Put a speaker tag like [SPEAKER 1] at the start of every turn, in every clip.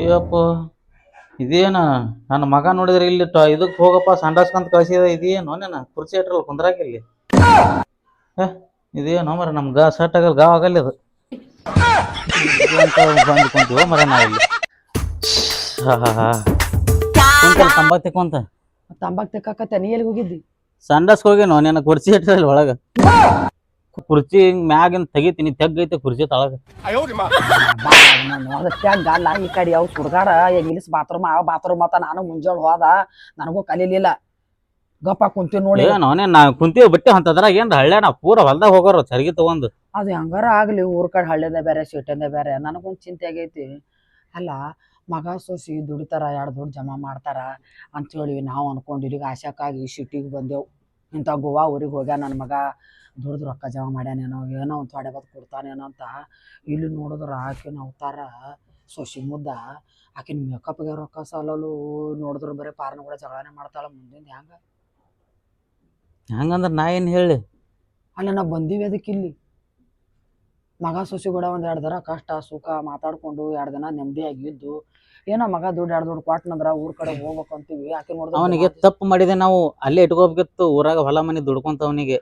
[SPEAKER 1] ಏಯಪ್ಪ ಇದೇನ? ನನ್ನ ಮಗ ನೋಡಿದ್ರೆ ಇಲ್ಲಿ ಇದಕ್ಕೆ ಹೋಗಪ್ಪ ಸಂಡಾಸ್ಕಂತ ಕಳಿಸಿದ, ಇದೇನು ನೆನ ಕುರ್ಚಿ ಇಟ್ರಲ್ಲ ಕುಂದ್ರಾಕ ಇಲ್ಲಿ? ಇದೇನು ಮರ, ನಮ್ ಗಾ ಸೆಟ್ ಆಗಲ್ಲ ಗಾವ್ ಆಗಲ್ಲ ಇದು. ಬಂದು ಕುಂತೀವ ಮರ ನಾವಿಲ್ಲಿ ಹಾ ತಂಬಾಕ್ ತಿಕ್ಕೊಂತ.
[SPEAKER 2] ತಂಬಾಕ್ ತೆಕ್ಕಾಕತ್ತ, ನೀ ಎಲ್ಲಿಗೆ ಹೋಗಿದ್ದಿ?
[SPEAKER 1] ಸಂಡಾಸ್ಕ ಹೋಗೇನೋ ನಿನ್ನ ಕುರ್ಚಿ ಇಟ್ಟಿರಲ್ಲ ಒಳಗ. ಕುರ್ಚಿ ಹಿಂಗ್ ಮ್ಯಾಗಿಂದ ತೆಗಿತೀನಿ ತೆಗ್ಗೈತೆ ಕುರ್ಚಿ ತಳಗ.
[SPEAKER 2] ಗಲ್ಲ ಈ ಕಡೆ ಯಾವ ಸುಡ್ಗಾಡ ಇಂಗ್ಲಿಷ್ ಬಾತ್ರೂಮ್ ಆ ಬಾತ್ರೂಮ್ ಮತ್ತ ನಾನು ಮುಂಜಾನೆ ಹೋದ ನನಗೂ ಕಲೀಲಿಲ್ಲ ಗಪ್ಪ ಕುಂತೀವಿ ನೋಡಿ
[SPEAKER 1] ನಾನೇ ನಾ ಕುಂತೀವಿ ಬಿಟ್ಟೆ ಅಂತದ್ರಾಗ ಏನ್ ಹಳ್ಳ ನಾ ಪೂರ ಹೊಲ್ದಾಗ ಹೋಗೋರು ಚರ್ಗಿ ತಗೊಂಡು.
[SPEAKER 2] ಅದು ಹೆಂಗಾರ ಆಗ್ಲಿ ಊರ್ ಕಡೆ ಹಳ್ಳಿದ ಬೇರೆ ಸಿಟಿಂದ ಬೇರೆ, ನನಗೊಂದು ಚಿಂತೆ ಆಗೈತಿ. ಅಲ್ಲ ಮಗ ಸೊಸಿ ದುಡಿತಾರ ಎರಡು ದುಡ್ಡು ಜಮಾ ಮಾಡ್ತಾರ ಅಂತೇಳಿ ನಾವು ಅನ್ಕೊಂಡು ಇಲ್ಲಿಗೆ ಆಶಕ್ಕಾಗಿ ಸಿಟಿಗೆ ಬಂದೆವು. ಇಂಥ ಗೋವಾ ಊರಿಗೆ ಹೋಗ್ಯ ನನ್ನ ಮಗ. ದುಡ್ದು ರೊಕ್ಕ ಜಮಾ ಮಾಡ್ಯಾನೇನೋ ಏನೋ ಒಂದು ಥೊಡೆ ಬತ್ ಕೊಡ್ತಾನೇನೋ ಅಂತ ಇಲ್ಲಿ ನೋಡಿದ್ರ ಆಕಿನ ಅವತಾರ ಸೊಸಿ ಮುದ್ದ. ಆಕಿನ ಮೇಕಪ್ಗೆ ರೊಕ್ಕ ಸಾಲಲು ನೋಡಿದ್ರ ಬರೀ ಪಾರ್ನ ಕೂಡ ಜಗಳನೆ ಮಾಡ್ತಾಳ ಮುಂದಿನ ಹ್ಯಾಂಗ?
[SPEAKER 1] ಹಂಗಂದ್ರ ನಾ ಏನು ಹೇಳಿ?
[SPEAKER 2] ಅಲ್ಲ ನಾವು ಬಂದೀವಿ ಅದಕ್ಕೆ ಇಲ್ಲಿ ಮಗ ಸೊಸಿ ಕೂಡ ಒಂದು ಎರಡು ದಿನ ಕಷ್ಟ ಸುಖ ಮಾತಾಡ್ಕೊಂಡು ಎರಡು ದಿನ ನೆಮ್ಮದಿಯಾಗಿ ಇದ್ದು ಏನೋ ಮಗ ದುಡ್ಡು ಎರಡು ದುಡ್ಡು ಕೊಟ್ಟನಂದ್ರ ಊರ್ ಕಡೆ ಹೋಗ್ಬೇಕು ಅಂತೀವಿ. ಆಕೆ
[SPEAKER 1] ಅವನಿಗೆ ತಪ್ಪು ಮಾಡಿದೆ ನಾವು ಅಲ್ಲೇ ಇಟ್ಕೋಬೇಕಿತ್ತು. ಊರಾಗ ಹೊಲ ಮನೆ ದುಡ್ಕೊಂತ ಅವನಿಗೆ.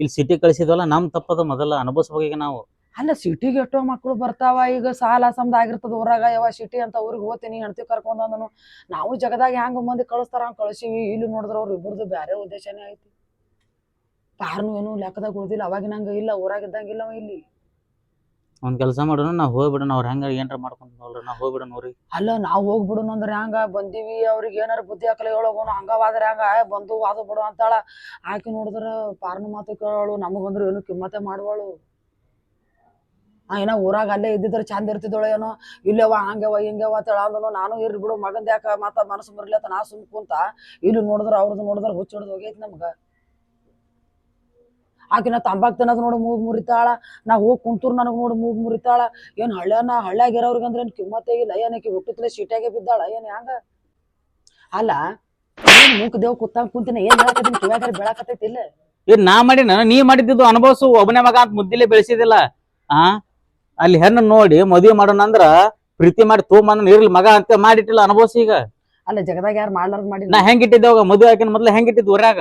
[SPEAKER 1] ಇಲ್ಲಿ ಸಿಟಿ ಕಳಿಸಿದ್ವಲ್ಲ ನಮ್ ತಪ್ಪದ ಮೊದಲ ಈಗ ನಾವು.
[SPEAKER 2] ಅಲ್ಲ ಸಿಟಿಗೆ ಎಷ್ಟೋ ಮಕ್ಕಳು ಬರ್ತಾವ ಈಗ ಸಾಲ ಸಮದ ಆಗಿರ್ತದ ಊರಾಗ. ಯಾವ ಸಿಟಿ ಅಂತ ಊರಿಗೆ ಹೋಗ್ತೀನಿ ಹೆಣ್ತಿ ಕರ್ಕೊಂಡ್ ನಾವು ಜಗದಾಗ ಹೆಂಗ್ ಮಂದಿ ಕಳಿಸ್ತಾರ ಹಂಗ್ ಕಳ್ಸಿವಿ. ಇಲ್ಲಿ ನೋಡಿದ್ರ ಅವ್ರ ಇಬ್ಬರದು ಬೇರೆ ಉದ್ದೇಶನೇ ಐತಿ. ಪಾರ್ನು ಏನು ಲೆಕ್ಕದಾಗ ಉಳ್ದಿಲ್ಲ. ಅವಾಗಿನಂಗ ಇಲ್ಲ ಊರಾಗಿದ್ದಂಗಿಲ್ಲ ಇಲ್ಲಿ.
[SPEAKER 1] ಒಂದ್ ಕೆಲಸ ಮಾಡೋಣ ನಾವ್ ಹೋಗ್ಬಿಡೋಣ, ಅವ್ರ ಹೆಂಗ ಏನಾರ ಮಾಡ್ಕೊಂತ ನೋಡ್ರಿ ನಾವ್ ಹೋಗ್ಬಿಡೋಣ ಅವ್ರಿಗೆ
[SPEAKER 2] ಅಲ್ಲ, ನಾವು ಹೋಗ್ಬಿಡೋಣ ಅಂದ್ರೆ ಹೆಂಗ? ಬಂದೀವಿ, ಅವ್ರಿಗೆ ಏನಾರ ಬುದ್ಧಿ ಹಾಕಲ ಹೇಳೋಗೋನು ಹಂಗವಾದ್ರೆ ಹಂಗ ಬಂದು ವಾದು ಬಿಡು ಅಂತಾಳ. ಆಕಿ ನೋಡಿದ್ರ ಪಾರ್ನ ಮಾತು ಕೇಳೋಳು ನಮಗಂದ್ರು ಏನು ಕಿಮ್ಮತೆ ಮಾಡುವಳು. ಆ ಏನೋ ಊರಾಗ ಅಲ್ಲೇ ಇದ್ದಿದ್ರೆ ಚಂದ ಇರ್ತಿದ್ದಳು ಏನೋ. ಇಲ್ಲೇವಾ ಹಂಗೇವ ಹಿಂಗೇವ ಅಂತ ಅಂದನು. ನಾನು ಇರ್ ಬಿಡು, ಮಗಂದ ಯಾಕ ಮತ್ತ ಮನಸ್ಸು ಬರ್ಲತ್ತ ನಾ ಸುಮ್ ಕುಂತ, ಇಲ್ಲಿ ನೋಡಿದ್ರ ಅವ್ರದ್ದು ನೋಡಿದ್ರ ಹುಚ್ಚ ಹಿಡ್ದು ಹೋಗೈತಿ ನಮ್ಗ. ಆಕಿನ ತಂಬಾಕ್ ತಿನ್ನೋದು ನೋಡಿ ಮೂಗ್ ಮುರಿತಾಳ. ನಾ ಹೋಗಿ ಕುಂತೂರ್ ನನಗೆ ನೋಡಿ ಮೂಗ್ ಮುರಿತಾಳ. ಏನ್ ಹಳ್ಳ್ಯಾನ ಹಳ್ಳ್ಯಾಗ ಇರೋರ್ಗೆ ಅಂದ್ರೆ ಏನು ಕಿಮ್ಮತ್ತೇ ಇಲ್ಲ. ಆಕಿ ಹುಟ್ಟುತ್ತಲೇ ಸೀಟಾಗೆ ಬಿದ್ದಾಳ? ಏನ್ ಹ್ಯಾಂಗ ಅಲ್ಲ ಏನ್ ಮೂಕ್ ದೇವ್ ಕುತ್ತಂಗ್ ಕುಂತಿನ? ಏನ್ ಹೇಳಕತ್ತೀನಿ ಕಿವ್ಯಾಗಾರ ಬೆಳಕತ್ತೈತಿ ಇಲ್ಲ?
[SPEAKER 1] ಏನ್ ನಾ ಮಾಡಿನ? ನೀ ಮಾಡಿದ್ದು ಅನುಭವಿಸು ಒಬ್ಬನೇ ಮಗ ಅಂತ ಮುದ್ದಿಲೆ ಬೆಳೆಸಿದಿಲ್ಲ. ಆ? ಅಲ್ಲಿ ಹೆಣ್ಣು ನೋಡಿ ಮದುವೆ ಮಾಡೋಣ ಅಂದ್ರ ಪ್ರೀತಿ ಮಾಡಿ ತೊಗೊಂಬಂದ್ ಇರ್ಲಿ ಮಗ ಅಂತ ಮಾಡಿಟ್ಟಿಲ್ಲ ಅನುಭವಿಸಿ ಈಗ.
[SPEAKER 2] ಅಲ್ಲ ಜಗದಾಗ ಯಾರು ಮಾಡ್ಲಾರ್ದು ಮಾಡಿ
[SPEAKER 1] ನಾ ಹೆಂಗ್ ಅವಾಗ ಮದುವೆ ಹಾಕಿನ ಮೊದ್ಲು ಹೆಂಗ್ ಇಟ್ಟಿದ್ ಊರಾಗ?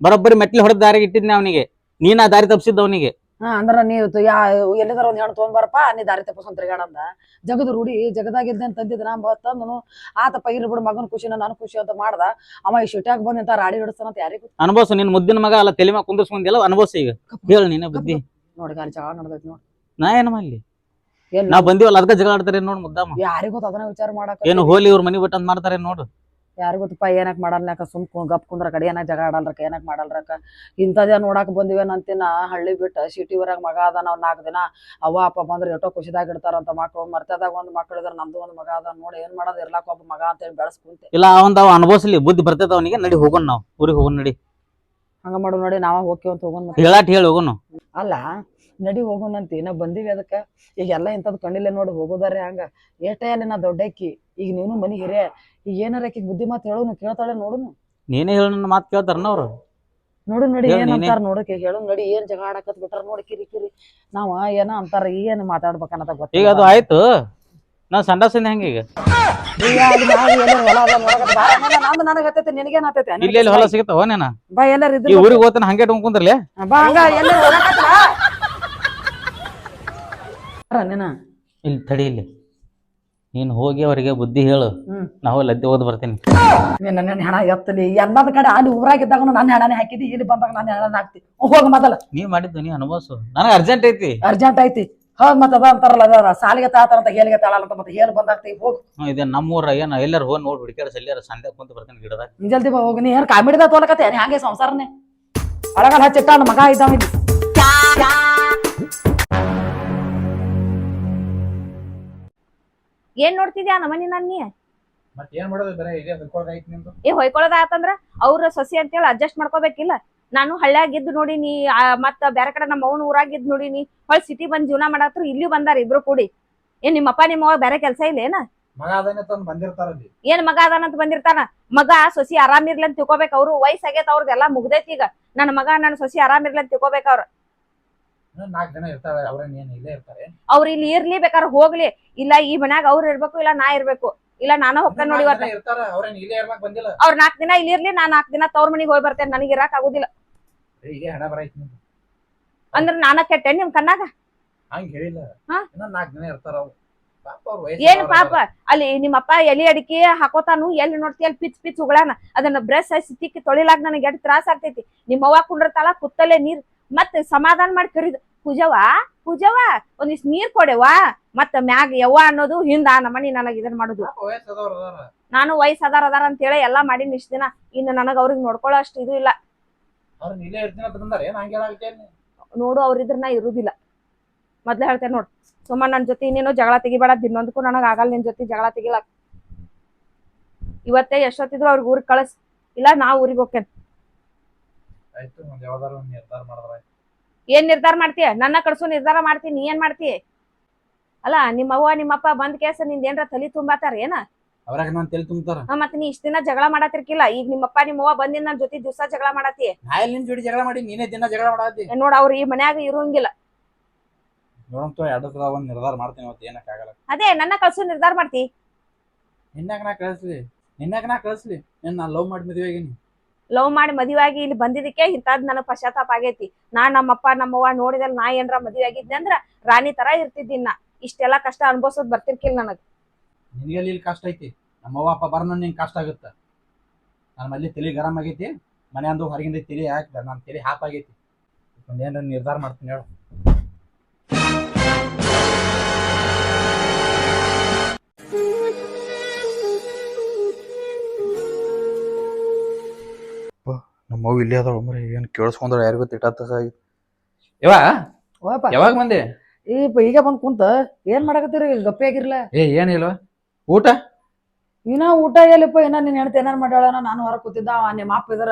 [SPEAKER 1] ಬರೋಬ್ಬರಿ ಮೆಟ್ಲಿ ಹೊಡೆದ ದಾರಿಗೆ ಇಟ್ಟಿದ್ನೆ ಅವನಿಗೆ. ನೀನ ದಾರಿ ತಪ್ಪಿಸಿದ್ದ ಅವನಿಗೆ
[SPEAKER 2] ಹಾ ಅಂದ್ರ ನೀವು ಯಾ ಎಲ್ಲಿದಾರ ಒಂದ್ ಹೆಣ್ಣು ತೊಗೊಂಡ್ ಬರಪ್ಪ ನೀ ದಾರಿ ತಪ್ಪಸ್ಕೊಂಡ್ ತಿರ್ಗಾಡಂದ ಜಗದ ರೂಢಿ ಜಗದಾಗ ಇದ್ದೆ ತಂದಿದ್ದ ನಾ ತಂದನು ಆತಪ್ಪ ಇರ್ಲಿ ಬಿಡು ಮಗನ್ ಖುಷಿ ನಾನು ಖುಷಿ ಅಂತ ಮಾಡ್ದ. ಅವ ಈ ಶಿಟ್ಯಾಗ ಬಂದ್ ಅಂತ ರಾಡಿ ಹಿಡಿಸ್ತಾನ ಅಂತ ಯಾರಿಗೂ
[SPEAKER 1] ಅನುಭವಸ ನಿನ್ ಮುದ್ದಿನ ಮಗ ಅಲ್ಲ ತಲೆ ಮ್ಯಾಗ ಕುಂದಿಸ್ಕೊಂಡಿಲ್ಲ ಅನುಭವಸ ಈಗ. ಹೇಳು ನೀನೇ ಬುದ್ಧಿ.
[SPEAKER 2] ನೋಡಿ ಗಾಲಿ ಜಗಳ ನಡ್ದೈತಿ ನೋಡಿ.
[SPEAKER 1] ನಾ ಏನ್ ಮಾಡ್ಲಿ?
[SPEAKER 2] ಏನ್
[SPEAKER 1] ನಾವ್ ಬಂದಿವಲ್ಲ ಅದಕ್ಕೆ ಜಗಳ ಆಡ್ತಾರೆ ನೋಡ್ ಮುದ್ದಮ್ಮ
[SPEAKER 2] ಯಾರಿಗೂ ಅದನ್ನ ವಿಚಾರ ಮಾಡಕ
[SPEAKER 1] ಏನು ಹೋಲಿ ಇವ್ರ ಮನಿ ಬಿಟ್ಟು ಅಂತ ಮಾಡ್ತಾರೆ ನೋಡು.
[SPEAKER 2] ಯಾರಿಗೂ ಗೊತ್ತಪ್ಪ ಏನಕ್ಕೆ ಮಾಡಲ್ನಾಕ ಸುಮ್ ಗಪ್ ಕುಂದ್ರ ಕಡೆ ಏನಕ್ ಏನಕ್ಕೆ ಆಡಲ್ರಕ ಏನಕ್ಕೆ ಮಾಡಲ್ರಕ ಇಂಥದ್ದೇ ನೋಡಕ್ಕೆ ಬಂದಿವೇನಂತಿನ ಹಳ್ಳಿ ಬಿಟ್ಟು ಸಿಟಿ ಊರಾಗ ಮಗ ಅದ ನಾವು ನಾಲ್ಕು ದಿನ. ಅವ್ವ ಅಪ್ಪ ಬಂದ್ರೆ ಎಷ್ಟೋ ಖುಷಿದಾಗ ಇಡ್ತಾರಂತ ಮಕ್ಕಳು ಮರ್ತದಾಗ ಒಂದು ಮಕ್ಳು ಇದ್ರೆ ನಮ್ದು ಒಂದು ಮಗ ಅದ ನೋಡಿ ಏನು ಮಾಡೋದು? ಇರ್ಲಾಕ ಒಬ್ಬ ಮಗ ಅಂತೇಳಿ ಬೆಳೆಸ್ಕೊಂತೆ
[SPEAKER 1] ಇಲ್ಲ ಅವಂದ ಅವ ಅನುಭವಿಸ್ಲಿ. ಬುದ್ಧಿ ಬರ್ತದ ಅವನಿಗೆ. ನಡಿ ಹೋಗೋಣ ನಾವು. ಊರಿಗೆ ಹೋಗೋಣ ನಡಿ.
[SPEAKER 2] ಹಂಗ ಮಾಡು ನೋಡಿ ನಾವ ಹೋಗಿ ಅಂತ ಹೋಗೋಣ
[SPEAKER 1] ಹೇಳಾಟ್ ಹೇಳಿ ಹೋಗೋಣ
[SPEAKER 2] ಅಲ್ಲ ನಡಿ ಹೋಗೋಣಂತಿ ನಾ ಬಂದಿವಿ ಅದಕ್ಕ? ಈಗ ಎಲ್ಲ ಇಂಥದ್ದು ಕಣ್ಣಿಲ್ಲ ನೋಡಿ ಹೋಗೋದಾರೆ ಹಂಗ. ಏಟೇ ಅಲ್ಲಿ ನಾ ದೊಡ್ಡಕ್ಕಿ ಈಗ ನೀನು ಮನೆ ಹಿರಿಯ ಈಗ ಏನಾರ ಆಕಿಗೆ ಬುದ್ಧಿ ಮಾತು ಹೇಳುನು ಕೇಳ್ತಾಳೆ ನೋಡುನು.
[SPEAKER 1] ನೀನೇ ಹೇಳು ನನ್ನ ಮಾತು ಕೇಳ್ತಾರನ ಅವ್ರು?
[SPEAKER 2] ನೋಡು ನೋಡಿ ಏನ್. ಅಂತಾರ ನೋಡಕ್ಕೆ ಹೇಳು ನೋಡಿ ಏನ್ ಜಗಳ ಆಡಕತ್ ಬಿಟ್ಟಾರ ನೋಡಿ ಕಿರಿ ಕಿರಿ. ನಾವ ಏನ ಅಂತಾರ ಏನ್ ಮಾತಾಡ್ಬೇಕನ್ನತ
[SPEAKER 1] ಈಗ ಅದು ಆಯ್ತು. ನಾ ಸಂಡಾಸಿಂದ ಹೆಂಗ ಈಗ?
[SPEAKER 2] ಹೊಲ
[SPEAKER 1] ಇಲ್ಲಿ ಸಿಗತ್ತಾವ ನೀನ
[SPEAKER 2] ಬಾ ಎಲ್ಲಾರ
[SPEAKER 1] ಊರಿಗೆ ಹೋಗ್ತಾನ ಹಂಗೆ ಕುಂದ್ರಲಿ?
[SPEAKER 2] ಬಾ ಹಂಗ ಎಲ್ಲ ನೀನ
[SPEAKER 1] ಇಲ್ಲಿ ತಡಿ ಇಲ್ಲಿ. ನೀನ್ ಹೋಗಿ ಅವರಿಗೆ ಬುದ್ಧಿ ಹೇಳು.
[SPEAKER 2] ಹ್ಮ್.
[SPEAKER 1] ನಾವು ಲದ್ದೆ ಓದ್ ಬರ್ತೀನಿ.
[SPEAKER 2] ನೀನ್ ನನ್ನ ಹೆಣ ಎತ್ತಲಿ ಎಲ್ಲದ ಕಡೆ ಅಲ್ಲಿ ಊರಾಗಿದ್ದಾಗ ನನ್ನ ಹೆಣನೇ ಹಾಕಿದಿ ಇಲ್ಲಿ ಬಂದಾಗ ನನ್ನ ಹೆಣನ ಹಾಕ್ತಿ. ಹೋಗ ಮೊದಲ.
[SPEAKER 1] ನೀ ಮಾಡಿದ್ದು ನೀ ಅನುಭವಿಸು. ನನಗೆ ಅರ್ಜೆಂಟ್ ಐತಿ.
[SPEAKER 2] ಅರ್ಜೆಂಟ್ ಐತಿ. ಹೋಗ್ ಮತ್ತ ಅದ ಅಂತಾರಲ್ಲ ಅದ ಸಾಲಿಗೆ ತಾತಾರಂತ ಹೇಳಿಗೆ ತಾಳಂತ ಮತ್ತೆ ಹೇಳಿ ಬಂದಾಗ್ತಿ ಹೋಗ್.
[SPEAKER 1] ಇದೆ ಇದೇ ನಮ್ಮೂರ ಏನ ಎಲ್ಲರೂ ಹೋಗಿ ನೋಡಿ ಹುಡುಕ್ಯಾರ ಎಲ್ಲಾರ ಸಂಡೆ ಕುಂತ ಬರ್ತೀನಿ ಗಿಡದಾಗ.
[SPEAKER 2] ನೀ ಜಲ್ದಿ ಬಾ ಹೋಗಿ. ನೀ ಏನ್ ಕಾಮಿಡಿದ ತೋಲಕತ್ತೆ ಹಾಗೆ ಸಂಸಾರನೇ? ಒಳಗಲ್ಲ ಹಚ್ಚಿಟ್ಟ ಮಗ ಇದ್ದಾವ ಇಲ್ಲಿ.
[SPEAKER 3] ಏನ್ ನೋಡ್ತಿದ್ಯಾ ನಮ್ಮನಿ ನಾನ್ ನೀ?
[SPEAKER 4] ಮತ್ ಏನ್ ಮಾಡೋದು ಬರೇ ಇದೇ ಹೊಯ್ಕೊಳ್ಳೋದೈತಿ ನಿಮ್ದು?
[SPEAKER 3] ಏ ಹೊಯ್ಕೊಳೋದ ಆತಂದ್ರ ಅವ್ರ ಸೊಸಿ ಅಂತೇಳಿ ಅಡ್ಜಸ್ಟ್ ಮಾಡ್ಕೋಬೇಕಿಲ್ಲ. ನಾನು ಹಳ್ಳ್ಯಾಗಿದ್ದು ನೋಡಿನಿ ಆ, ಮತ್ತ ಬೇರೆ ಕಡೆ ನಮ್ಮ ಅವ್ನ ಊರಾಗಿದ್ದು ನೋಡಿನಿ. ಹೊಳ್ ಸಿಟಿ ಬಂದ್ ಜೀವನ ಮಾಡತ್ರು ಇಲ್ಲಿ ಬಂದಾರ ಇಬ್ರು ಕೂಡಿ. ಏನ್ ನಿಮ್ಮಪ್ಪ ನಿಮ್ಮವ್ವ ಬೇರೆ ಕೆಲ್ಸ ಇಲ್ಲ ಏನ
[SPEAKER 4] ಮಗ ಅದನ್ನ ತಂದು
[SPEAKER 3] ಏನ್ ಮಗ ಅದಾನಂತ ಬಂದಿರ್ತಾನ? ಮಗ ಸೊಸಿ ಆರಾಮಿರ್ಲಿ ಅಂತ ತಿಳ್ಕೊಬೇಕು ಅವ್ರು. ವಯಸ್ಸಾಗೈತ ಅವ್ರದ್ದೆಲ್ಲ ಮುಗ್ದೈತಿ ಈಗ. ನನ್ನ ಮಗ ನನ್ನ ಸೊಸಿ ಆರಾಮಿರ್ಲಿ ಅಂತ ತಿಳ್ಕೊಬೇಕು ಅವ್ರು.
[SPEAKER 4] ನಾಲ್ಕು ಜನ ಇರ್ತಾರೆ ಏನ್ ಇಲ್ಲೇ ಇರ್ತಾರೆ.
[SPEAKER 3] ಅವ್ರು ಇಲ್ಲಿ ಇರ್ಲಿ ಬೇಕಾದ್ರೆ ಹೋಗ್ಲಿ. ಇಲ್ಲ ಈ ಮನ್ಯಾಗ ಅವ್ರು ಇರ್ಬೇಕು ಇಲ್ಲ ನಾ ಇರ್ಬೇಕು. ಇಲ್ಲ ನಾನು ಹೊಕ್ಕ ನೋಡಿ
[SPEAKER 4] ನಾಲ್ಕ್
[SPEAKER 3] ಇವತ್ತ
[SPEAKER 4] ಜನ ಇರ್ತಾರ ಅವ್ರೇನ್ ಇಲ್ಲೇ ಇರ್ಲಾಕ್ ಬಂದಿಲ್ಲ.
[SPEAKER 3] ಅವ್ರ ನಾಲ್ಕು ದಿನ ಇಲ್ಲಿ ಇರ್ಲಿ ನಾ ನಾಲ್ಕು ದಿನ ತವ್ರ ಮನಿಗ್ ಹೋಗಿ ಬರ್ತೇನೆ ನನಗೆ ಇರಾಕ್ ಆಗುದಿಲ್ಲ.
[SPEAKER 4] ಈಗ ಹಣ ನಿಮ್ದು.
[SPEAKER 3] ಅಂದ್ರ ನಾನ ಕೆಟ್ಟೆ ನಿಮ್ ಕಣ್ಣಾಗ?
[SPEAKER 4] ಹಂಗ ಹೇಳಿಲ್ಲ.
[SPEAKER 3] ಹಾ?
[SPEAKER 4] ಇನ್ನೂ ನಾಲ್ಕು ಜನ ಇರ್ತಾರ ಅವ್ರು. ಪಾಪ ಅವ್ರ
[SPEAKER 3] ಏನ್ ಪಾಪ? ಅಲ್ಲಿ ನಿಮ್ಮಪ್ಪ ಎಲಿ ಅಡಿಕೆ ಹಾಕೋತಾನು ಎಲ್ಲಿ ನೋಡ್ತಿ ಅಲ್ಲಿ ಪಿಚ್ ಪಿಚ್ ಉಗಳಾನ. ಅದನ್ನ ಬ್ರಷ್ ಹಚ್ಚಿ ತಿಕ್ಕಿ ತೊಳಿಲಾಕ ನನಗೆ ಎಡ್ ತ್ರಾಸ ಆಗ್ತೈತಿ. ನಿಮ್ಮವ್ವ ಕುಂಡಿರ್ತಾಳ ಕುತ್ತಲೆ ನೀರ್ ಮತ್ ಸಮಾಧಾನ ಮಾಡಿ ಕರೀದ್ ಪೂಜವ್ವ ಪೂಜವ್ವ ಒಂದಿಷ್ಟು ನೀರ್ ಕೊಡೆವಾ ಮತ್ತ ಮ್ಯಾಗ ಯವ್ವ ಅನ್ನೋದು ಹಿಂದ ನಮ್ಮನಿ ನನಗ್ ಇದನ್ ಮಾಡುದು.
[SPEAKER 4] ನಾನು ವಯಸ್ಸದವ್ರು ಅದಾರ?
[SPEAKER 3] ಅದಾರ ಅಂತ ಹೇಳಿ ಎಲ್ಲಾ ಮಾಡಿನ ಇಷ್ಟ ದಿನ ಇನ್ನು ನನಗ ಅವ್ರಿಗೆ ನೋಡ್ಕೊಳ್ಳೋ ಅಷ್ಟು ಇದು ಇಲ್ಲ. ನೋಡು ಅವ್ರಿದ್ರ ನಾ ಇರುದಿಲ್ಲ. ಮೊದ್ಲೇ ಹೇಳ್ತೇನೆ ನೋಡ್ ಸುಮ್ಮ ನನ್ ಜೊತೆ ಇನ್ನೇನೋ ಜಗಳ ತೆಗಿಬೇಡ ದಿನೊಂದಕ್ಕೂ ನನಗೆ ಆಗಲ್ಲ ನಿನ್ ಜೊತೆ ಜಗಳ ತೆಗಿಲ್ಲ ಇವತ್ತೇ ಎಷ್ಟೊತ್ತಿದ್ರು ಅವ್ರಿಗೆ ಊರಿಗೆ ಕಳಿಸ್ ಇಲ್ಲ ನಾ ಊರಿಗೆ ಹೋಗ್ತೇನೆ.
[SPEAKER 4] ಆಯ್ತು ಒಂದ್ ಯಾವ್ದಾರ ಒಂದ್ ನಿರ್ಧಾರ ಮಾಡಿದ್ರ
[SPEAKER 3] ಏನ್ ನಿರ್ಧಾರ ಮಾಡ್ತೀಯ? ನನ್ನ ಕಡ್ಸು ನಿರ್ಧಾರ ಮಾಡ್ತೀನಿ ನೀ ಏನ್ ಮಾಡ್ತಿ? ಅಲ್ಲ ನಿಮ್ಮ ಅವ್ವ ನಿಮ್ಮಪ್ಪ ಬಂದ್ ಕೇಸ ನಿಂದ ಏನ್ರ ತಲಿ ತುಂಬಾತಾರ ಏನ?
[SPEAKER 4] ಅವ್ರಾಗ ನಾನ್ ತಲೆ ತುಂಬ್ತಾರ?
[SPEAKER 3] ಹಾ, ಮತ್ತ್ ನೀ ಇಷ್ಟ ದಿನ ಜಗಳ ಮಾಡತಿರ್ಕಿಲ್ಲ. ಈಗ ನಿಮ್ಮಪ್ಪ ನಿಮ್ಮವ್ವ ಬಂದಿನ ನನ್ನ ಜೊತೆ ದಿವಸ ಜಗಳ ಮಾಡತಿ.
[SPEAKER 4] ನಾ ಎಲ್ಲಿ ನಿನ್ ಜೋಡಿ ಜಗಳ ಮಾಡಿ ನೀನೇ ದಿನ ಜಗಳ ಮಾಡಾತಿ?
[SPEAKER 3] ನೋಡ ಅವ್ರ ಈ ಮನ್ಯಾಗ ಇರೋಂಗಿಲ್ಲ.
[SPEAKER 4] ನೋಡಂತ ಒಂದ್ ನಿರ್ಧಾರ ಮಾಡ್ತೀನಿ ಅವತ್ತು
[SPEAKER 3] ಅದೇ ನನ್ನ ಕಳ್ಸು ನಿರ್ಧಾರ ಮಾಡ್ತಿ.
[SPEAKER 4] ನಿನ್ನಾಗ ನಾ ಕಳಿಸ್ಲಿ ನಿನ್ನಾಗ ನಾ ಕಳಿಸ್ಲಿ. ನಿನ್ನ ನಾ ಲವ್ ಮಾಡಿ ಮದುವೆ ಆಗೀನಿ?
[SPEAKER 3] ಲವ್ ಮಾಡಿ ಮದುವೆಯಾಗಿ ಇಲ್ಲಿ ಬಂದಿದ್ದಕ್ಕೆ ಇಂಥದ್ ನನಗೆ ಪಶ್ಚಾತ್ತಾಪ ಆಗೈತಿ. ನಾ ನಮ್ಮಪ್ಪ, ನಮ್ಮವ್ವ ನೋಡಿದಲ್ಲಿ ನಾ ಏನ್ರ ಮದುವೆ ಆಗಿದ್ದೆ ಅಂದ್ರ ರಾಣಿ ತರ ಇರ್ತಿದ್ದಿನ ಇಷ್ಟೆಲ್ಲಾ ಕಷ್ಟ ಅನ್ಭವಿಸೋದ್ ಬರ್ತಿರ್ಕಿಲ್ಲ ನನಗ್.
[SPEAKER 4] ನಿನ್ಗೆ ಇಲ್ಲಿ ಕಷ್ಟ ಐತಿ. ನಮ್ಮವ್ವ, ಅಪ್ಪ ಬರ್ನ ನಿಂಗೆ ಕಷ್ಟ ಆಗುತ್ತೆ. ನಾನು ಮಲ್ಲಿ ತಲೆ ಗರಂ ಆಗೈತಿ. ಮನೆ ಅಂದು ಹೊರಗಿಂದ ತಲೆ ಹಾಕಿದ. ನನ್ನ ತಲೆ ಹಾಪ್ ಆಗೈತಿ. ನಿರ್ಧಾರ ಮಾಡ್ತೀನಿ ಹೇಳು. ಅವ್ವ ಇಲ್ಲೇ ಅದಾವ ಒಮ್ಮರೆ ಏನು ಕೇಳಿಸ್ಕೊಂಡ್ರೆ ಯಾರಿಗೂ ಯವ್ವ?
[SPEAKER 2] ಓಯಪ್ಪ
[SPEAKER 4] ಯಾವಾಗ ಬಂದೆ?
[SPEAKER 2] ಈ ಪ- ಈಗ ಬಂದ್ ಕುಂತ ಏನ್ ಮಾಡಕತ್ತೀರಿ ಗಪ್ಪಿ ಆಗಿರ್ಲ?
[SPEAKER 4] ಏ ಏನಿಲ್ವ ಊಟ?
[SPEAKER 2] ಇನ್ನ ಊಟ ಎಲ್ಲಿಪ್ಪ ಇನ್ನ ನಿನ್ ಹೆಣ್ತಿ ಏನಾರ ಮಾಡ್ಯಾಳ ನಾನು ಹೊರ ಕೂತಿದ್ದ ಅವ ನಿಮ್ಮ ಅಪ್ಪ ಇದ್ರ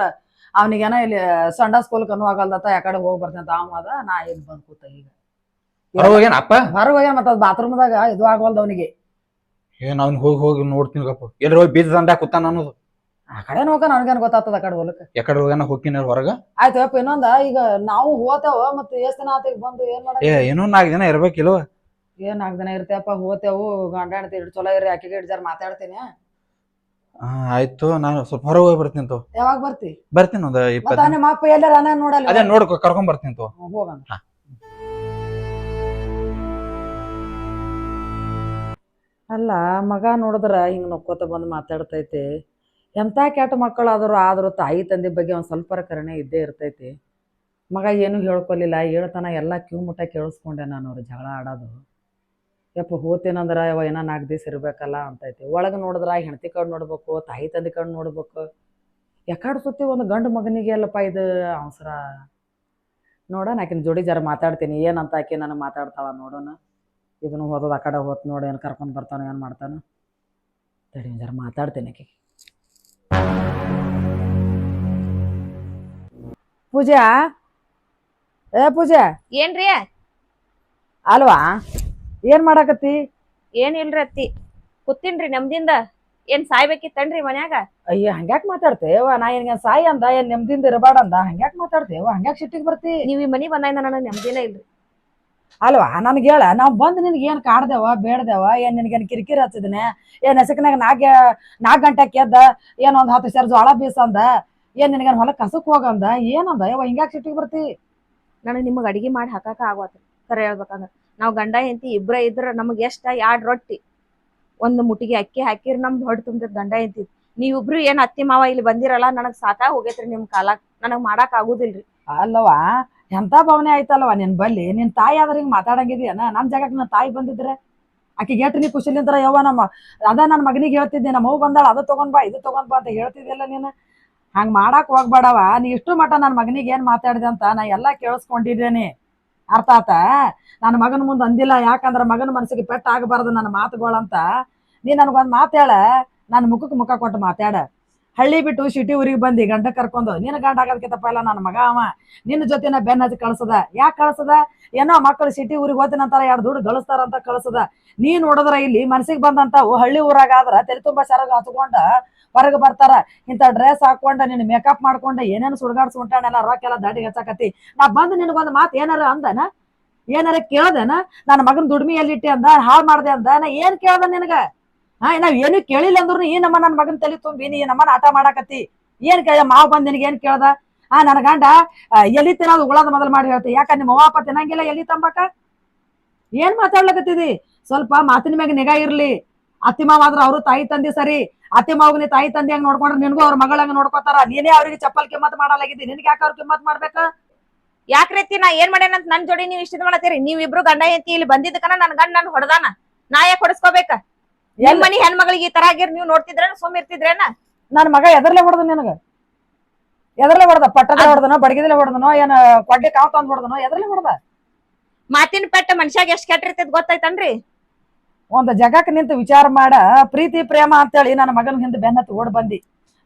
[SPEAKER 2] ಅವನಿಗೇನ ಇಲ್ಲಿ ಸಂಡಾ ಸ್ಕೂಲ್ ಕನ್ನು ಆಗಲ್ದತ್ತ ಯಾಕಡೆ ಹೋಗಿ ಬರ್ತಂತ ಅವ ಅದ ನಾ ಇಲ್ಲಿ ಬಂದ್ ಕೂತ ಈಗ.
[SPEAKER 4] ಹೊರಗೆ ಅಪ್ಪ?
[SPEAKER 2] ಹೊರಗೆ ಹೋಗ್ಯ ಮತ್ತ ಬಾತ್ರೂಮ್ದಾಗ ಇದು ಆಗವಲ್ದ ಅವನಿಗೆ.
[SPEAKER 4] ಏನ್ ಅವ್ನ್ ಹೋಗಿ ಹೋಗಿ ನೋಡ್ತೀನಿ ಗಪ್ಪ. ಎಲ್ರ ಹೋಗಿ ಬೀಜ ದಂಡ ಕೂತಾನ ಅನ್ನೋದು.
[SPEAKER 2] ಆ ಕಡೆ ನೋಕ ನನ್ಗೇನ್ ಗೊತ್ತಾಗ್ತದ ಆ ಕಡೆ ಹೊಲಕ್ಕೆ?
[SPEAKER 4] ಎಕಡೆ ಹೋಗ್ಯಾನ ಹೋಗ್ತೀನಿ ಹೊರಗ?
[SPEAKER 2] ಆಯ್ತು ಯಪ್ಪ ಇನ್ನೊಂದ ಈಗ ನಾವು ಹೋತೇವ ಮತ್ತೆ ಎಷ್ಟ್ ದಿನ ಆತ ಈಗ ಬಂದು ಏನ್ ಮಾಡ
[SPEAKER 4] ಏ ಏನೋ ನಾಲ್ಕು ದಿನ ಇರ್ಬೇಕಿಲ್ವ
[SPEAKER 2] ಏನ್ ನಾಲ್ಕು ದಿನ ಇರ್ತೇವಪ್ಪ ಹೋತೇವು ಗಂಡ ಹೆಣ್ತಿ ಇಡ್ ಚಲೋ ಇರ್ರಿ ಆಕಿಗೆ ಇಡ್ ಜರ ಮಾತಾಡ್ತೀನಿ.
[SPEAKER 4] ಆ, ಆಯ್ತು ನಾನು ಸ್ವಲ್ಪ ಹೊರಗೆ ಹೋಗಿ ಬರ್ತೀನಿ ತೋ.
[SPEAKER 2] ಯಾವಾಗ ಬರ್ತಿ?
[SPEAKER 4] ಬರ್ತೀನಿ ಒಂದು
[SPEAKER 2] ಮತ್ತ
[SPEAKER 4] ಇಪ್ಪತ್ತು
[SPEAKER 2] ನಿಮ್ಮ ಅಪ್ಪ ಎಲ್ಲಾರ ಅನ್ನ ನೋಡಲ್ಲ
[SPEAKER 4] ಅದೇ ನೋಡ್ಕೊ ಕರ್ಕೊಂಡ್ ಬರ್ತೀನಿ ತೋ.
[SPEAKER 2] ಹೋಗಣ.
[SPEAKER 4] ಹಾ.
[SPEAKER 2] ಅಲ್ಲ ಮಗ ನೋಡಿದ್ರ ಹಿಂಗ್ ನೋಕೋತ ಬಂದು ಮಾತಾಡ್ತೈತಿ. ಎಂಥ ಕೆಟ್ಟ ಮಕ್ಕಳಾದರೂ ಆದರೂ ತಾಯಿ ತಂದೆ ಬಗ್ಗೆ ಒಂದು ಸ್ವಲ್ಪ ಕರುಣೆ ಇದ್ದೇ ಇರ್ತೈತಿ. ಮಗ ಏನು ಹೇಳ್ಕೊಲಿಲ್ಲ, ಹೇಳ್ತಾನ ಎಲ್ಲ ಕ್ಯೂ ಮುಟ್ಟ ಕೇಳಿಸ್ಕೊಂಡೆ ನಾನು ಅವ್ರು ಜಗಳ ಆಡೋದು. ಯಪ್ಪ ಹೋತೇನಂದ್ರ ಯಾವ ಏನೋ ನಾಲ್ಕು ದಿವಸ ಇರಬೇಕಲ್ಲ ಅಂತೈತಿ. ಒಳಗೆ ನೋಡಿದ್ರ ಹೆಂಡತಿ ಕಡೆ ನೋಡ್ಬೇಕು, ತಾಯಿ ತಂದೆ ಕಡೆ ನೋಡ್ಬೇಕು. ಯಾಕಾಡ್ ಸುತ್ತಿ ಒಂದು ಗಂಡು ಮಗನಿಗೆ ಅಲ್ಲಪ್ಪ ಇದು ಅವಸರ. ನೋಡೋಣ, ಆಕಿನ ಜೋಡಿ ಜರ ಮಾತಾಡ್ತೀನಿ. ಏನಂತ ಆಕಿ ನಾನು ಮಾತಾಡ್ತಾಳ ನೋಡೋಣ. ಇದನ್ನು ಹೋದದ ಆ ಕಡೆ ಹೋತ್ ನೋಡಿ, ಏನು ಕರ್ಕೊಂಡು ಬರ್ತಾನೋ, ಏನು ಮಾಡ್ತಾನೋ. ತಡಿ ಜರ ಮಾತಾಡ್ತೀನಿ ಆಕಿ ಪೂಜಾ? ಏ ಪೂಜಾ?
[SPEAKER 3] ಏನ್ರಿ?
[SPEAKER 2] ಅಲ್ವಾ? ಏನ್ ಮಾಡಾಕತ್ತಿ?
[SPEAKER 3] ಏನಿಲ್ರಿ ಅತ್ತಿ. ಕೂತೀನ್ರಿ ನೆಮ್ಮದಿಂದ ಏನ್ ಸಾಯ್ಬೇಕಿತ್ತನ್ರಿ ಮನ್ಯಾಗ?
[SPEAKER 2] ಅಯ್ಯ ಹಂಗ್ಯಾಕ್ ಮಾತಾಡ್ತೇವ ನಾ ಏನ್ ಸಾಯಿ ಅಂದ ಏನ್ ನೆಮ್ಮದಿಂದ ಇರಬೇಡ ಅಂದ ಹಂಗ್ಯಾಕ್ ಮಾತಾಡ್ತೇವ ಹಂಗ್ಯಾಕ್ ಸಿಟ್ಟಿಗೆ ಬರ್ತಿ?
[SPEAKER 3] ನೀವ್ ಈ ಮನಿ ಬಂದಾಗಿಂದ ನನಗ್ ನೆಮ್ಮದಿನ ಇಲ್ರಿ.
[SPEAKER 2] ಅಲ್ವಾ? ನನಗೆ ಹೇಳ ನಾವು ಬಂದು ನಿನಗೆ ಏನು ಕಾಡ್ದೇವ ಬೇಡ್ದೇವ ಏನು ನಿನಗೇನು ಕಿರಿಕಿರಿ ಹಚ್ಚಿದನೆ ಏನು ಹೆಸಕ್ನಾಗ ನಾಲ್ಕು ನಾಲ್ಕು ಗಂಟೆಗೆ ಎದ್ದ ಏನು ಒಂದು ಹತ್ತು ಸೇರ್ ಜೋಳ ಬೀಸಂದ ಏನು ನಿನಗೇನು ಹೊಲ ಕಸಕ್ಕೆ ಹೋಗಂದ ಏನಂದ ಯವ್ವ ಹಿಂಗ್ಯಾಕೆ ಸಿಟ್ಟಿಗೆ ಬರ್ತಿ?
[SPEAKER 3] ನನಗ್ ನಿಮಗೆ ಅಡಿಗೆ ಮಾಡಿ ಹಾಕಾಕ ಆಗೋತ್ ಕರೆ ಹೇಳ್ಬೇಕಂದ್ರ. ನಾವ್ ಗಂಡ ಹೆಂಡತಿ ಇಬ್ರ ಇದ್ರ ನಮಗ್ ಎಷ್ಟ ಎರಡ್ ರೊಟ್ಟಿ ಒಂದ್ ಮುಟ್ಟಿಗೆ ಅಕ್ಕಿ ಹಾಕಿರ್ ನಮ್ದು ಹೊಡೆ ತುಂಬಿದ್ ಗಂಡ ಹೆಂಡತಿ. ನೀವಿಬ್ರು ಏನ್ ಅತ್ತಿ ಮಾವ ಇಲ್ಲಿ ಬಂದಿರಲ್ಲ ನನಗ್ ಸಾಕಾಗ ಹೋಗೇತ್ರಿ ನಿಮ್ ಕಾಲ ನನಗ್ ಮಾಡಾಕ್ ಆಗುದಿಲ್ರಿ.
[SPEAKER 2] ಅಲ್ಲವಾ ಎಂಥ ಭಾವನೆ ಆಯ್ತಲ್ವ? ನಿನ್ ಬಲ್ಲಿ, ನಿನ್ ತಾಯಿ ಆದ್ರೆ ಹಿಂಗೆ ಮಾತಾಡಂಗಿದ್ಯಾನ ನನ್ನ ಜಾಗಕ್ಕೆ ನನ್ನ ತಾಯಿ ಬಂದಿದ್ರೆ? ಆಕೆಗೆ ಎಷ್ಟು ನೀ ಖುಷಿಲಿಂದ್ರ ಯವ್ವ ನಮ್ಮ ಅದ ನನ್ನ ಮಗನಿಗೆ ಹೇಳ್ತಿದ್ದೆ, ನಮ್ಮ ಅವ್ವ ಬಂದಾಳ, ಅದು ತಗೊಂಡ್ ಬಾ, ಇದು ತಗೊಂಡ್ ಬಾ ಅಂತ ಹೇಳ್ತಿದ್ದಿಲ್ಲ ನೀನು? ಹಂಗೆ ಮಾಡಕ್ ಹೋಗ್ಬೇಡವ. ನೀ ಇಷ್ಟು ಮಟ ನನ್ನ ಮಗನಿಗೆ ಏನು ಮಾತಾಡಿದೆ ಅಂತ ನಾ ಎಲ್ಲ ಕೇಳಿಸ್ಕೊಂಡಿದ್ದೇನೆ ಅರ್ಥ ಆತ? ನನ್ನ ಮಗನ ಮುಂದೆ ಅಂದಿಲ್ಲ, ಯಾಕಂದ್ರ ಮಗನ ಮನಸ್ಸಿಗೆ ಪೆಟ್ಟ ಆಗಬಾರ್ದು ನನ್ನ ಮಾತುಗಳಂತ. ನೀ ನನಗೊಂದು ಮಾತಾಡ ನನ್ನ ಮುಖಕ್ಕೆ ಮುಖ ಕೊಟ್ಟು ಮಾತಾಡ. ಹಳ್ಳಿ ಬಿಟ್ಟು ಸಿಟಿ ಊರಿಗೆ ಬಂದಿ ಗಂಡ ಕರ್ಕೊಂಡು, ನಿನ್ನ ಗಂಡ ಆಗೋದಕ್ಕಿಂತಪ್ಪ ಇಲ್ಲ ನನ್ನ ಮಗ ಅವ. ನಿನ್ನ ಜೊತೆನ ಬೆನ್ನ ಹಚ್ಚಿ ಕಳ್ಸದ. ಯಾಕೆ ಕಳ್ಸದ? ಏನೋ ಮಕ್ಕಳು ಸಿಟಿ ಊರಿಗೆ ಹೋತಿನಂತಾರ ಎರಡು ದುಡ್ಡು ಗಳಿಸ್ತಾರಂತ ಕಳ್ಸದ. ನೀ ನೋಡಿದ್ರ ಇಲ್ಲಿ ಮನಸ್ಸಿಗೆ ಬಂದಂತ ಹಳ್ಳಿ ಊರಾಗ ಆದ್ರ ತಲೆ ತುಂಬಾ ಸರಗ ಹಚ್ಕೊಂಡ ಹೊರಗೆ ಬರ್ತಾರ. ಇಂಥ ಡ್ರೆಸ್ ಹಾಕೊಂಡ, ನಿನ್ನ ಮೇಕಪ್ ಮಾಡ್ಕೊಂಡ, ಏನೇನು ಸುಡ್ಗಾಡ್ಸ್ ಉಂಟಾಣೆಲ್ಲ ರೊಕ್ಕ ಎಲ್ಲ ದಾಟಿಗೆ ಹಚ್ಚಕತ್ತಿ. ನಾ ಬಂದು ನಿನಗೊಂದು ಮಾತು ಏನಾರ ಅಂದನ? ಏನಾರ ಕೇಳ್ದನ? ನನ್ನ ಮಗನ ದುಡ್ಮಿ ಎಲ್ಲಿಟ್ಟೆ ಅಂದ? ಹಾಳು ಮಾಡ್ದೆ ಅಂದ? ನಾ ಏನ್ ಕೇಳ್ದ ನಿನಗ? ಹಾ ನಾವ್ ಏನು ಕೇಳಿಲ್ಲ ಅಂದ್ರು ಈ ನಮ್ಮ ನನ್ನ ಮಗನ ತಲೆ ತುಂಬಿ, ನೀ ನಮ್ಮನ ಆಟ ಮಾಡಾಕತ್ತಿ. ಏನ್ ಕೇಳ ಮಾವ್ ಬಂದ್ ನಿನಗೆ ಏನ್ ಕೇಳ್ದ? ಆ ನನ್ನ ಗಂಡ ಎಲ್ಲಿ ಎಲಿ ತಿನ್ನೋದು ಉಳದ ಮೊದಲು ಮಾಡಿ ಹೇಳ್ತಿ. ಯಾಕ, ನಿಮ್ಮ ಅಪ್ಪ ತಿನ್ನಂಗಿಲ್ಲ ಎಲ್ಲಿ ತಂಬಾಕ? ಏನ್ ಮಾತಾಡ್ಲಕತ್ತಿದಿ? ಸ್ವಲ್ಪ ಮಾತಿನ ಮ್ಯಾಗ ನಿಗಾ ಇರ್ಲಿ. ಅತ್ತಿ ಮಾವ ಆದ್ರ ಅವರು ತಾಯಿ ತಂದಿ ಸರಿ. ಅತ್ತಿ ನೀ ತಾಯಿ ತಂದಿ ಹಂಗ ನೋಡ್ಕೊಂಡ್ರೆ ನಿನ್ಗೂ ಅವ್ರ ಮಗಳಂಗ ನೋಡ್ಕೋತಾರ. ನೀನೇ ಅವ್ರಿಗೆ ಚಪ್ಪಲ್ ಕಿಮ್ಮತ್ ಮಾಡಲಾಗಿದ್ದಿ. ನಿನ್ಗೆ ಯಾಕೆ ಅವ್ರ ಕಿಮ್ಮತ್ ಮಾಡ್ಬೇಕ?
[SPEAKER 3] ಯಾಕ್ರೀತಿ ನಾ ಏನ್ ಮಾಡ್ಯಾನಂತ ನನ್ ಜೋಡಿ ನೀವ್ ಇಷ್ಟ ಮಾಡತ್ತೀರಿ ನೀವ್ ಇಬ್ರು ಗಂಡ ಹೆಂಡತಿ ಇಲ್ಲಿ ಬಂದಿದ್ದಕನ ನನ್ ಗಂಡ ನನ್ ಹೊಡೆದಾನ. ನಾ ಯಾಕೆ ಹೊಡಸ್ಕೋಬೇಕ? ನಿಮ್ ಮನಿ ಹೆಣ್ಮಗಳಿಗೆ ಈ ತರ ಆಗಿರ್ ನೀವು ನೋಡ್ತಿದ್ರೇನ ಸುಮ್ ಇರ್ತಿದ್ರೇನ?
[SPEAKER 2] ನನ್ ಮಗ ಎದರ್ಲೆ ಹೊಡೆದ ನಿನಗ? ಎದರ್ಲೆ ಹೊಡೆದ? ಪಟ್ಟದ ಹೊಡೆದನೋ ಬಡಗಿದಲೆ ಹೊಡೆದನೋ ಏನ ಕೊಡ್ಲಿ ಕಾವ್ ತಂದ್ ಹೊಡೆದನೋ ಎದರ್ಲೆ ಹೊಡೆದ?
[SPEAKER 3] ಮಾತಿನ ಪೆಟ್ಟ ಮನುಷ್ಯಾಗ ಎಷ್ಟ್ ಕೆಟ್ಟಿರ್ತೈತ್ ಗೊತ್ತಾಯ್ತನ್ರಿ?
[SPEAKER 2] ಒಂದ್ ಜಗಕ್ ನಿಂತು ವಿಚಾರ ಮಾಡ ಪ್ರೀತಿ ಪ್ರೇಮ ಅಂತೇಳಿ ನನ್ನ ಮಗನ ಹಿಂದೆ ಬೆನ್ನತ್ತು ಓಡ್ ಬಂದಿ.